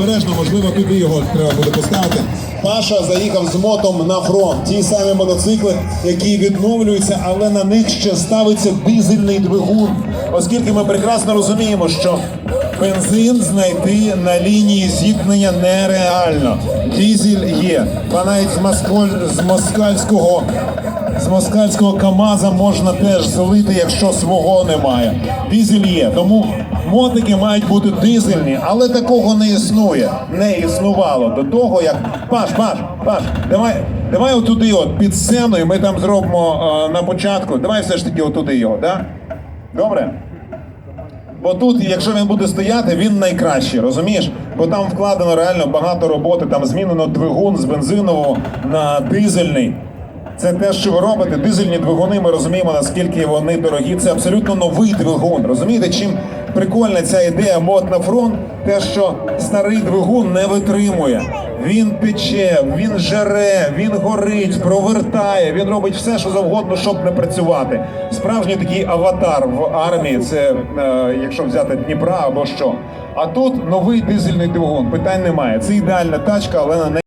Обережно, можливо, туди його треба буде поставити. Паша заїхав з мотом на фронт. Ті самі мотоцикли, які відновлюються, але на них ще ставиться дизельний двигун. Оскільки ми прекрасно розуміємо, що бензин знайти на лінії зіткнення нереально. Дізель є. Ба навіть з, москаль... з москальського з москальського КАМАЗа можна теж злити, якщо свого немає. Дизель є. Тому мотики мають бути дизельні, але такого не існує. Не існувало до того, як Паш, Паш, Паш, давай, давай отуди, от під сцену, і ми там зробимо е, на початку. Давай все ж таки отуди його, да? Добре? Бо тут, якщо він буде стояти, він найкращий, розумієш? Бо там вкладено реально багато роботи, там змінено двигун з бензинового на дизельний. Це те, що ви робите. Дизельні двигуни, ми розуміємо, наскільки вони дорогі. Це абсолютно новий двигун. Розумієте, чим прикольна ця ідея мод на фронт, те, що старий двигун не витримує. Він пече, він жере, він горить, провертає, він робить все, що завгодно, щоб не працювати. Справжній такий аватар в армії, це е, якщо взяти Дніпра або що. А тут новий дизельний двигун, питань немає. Це ідеальна тачка, але на неї.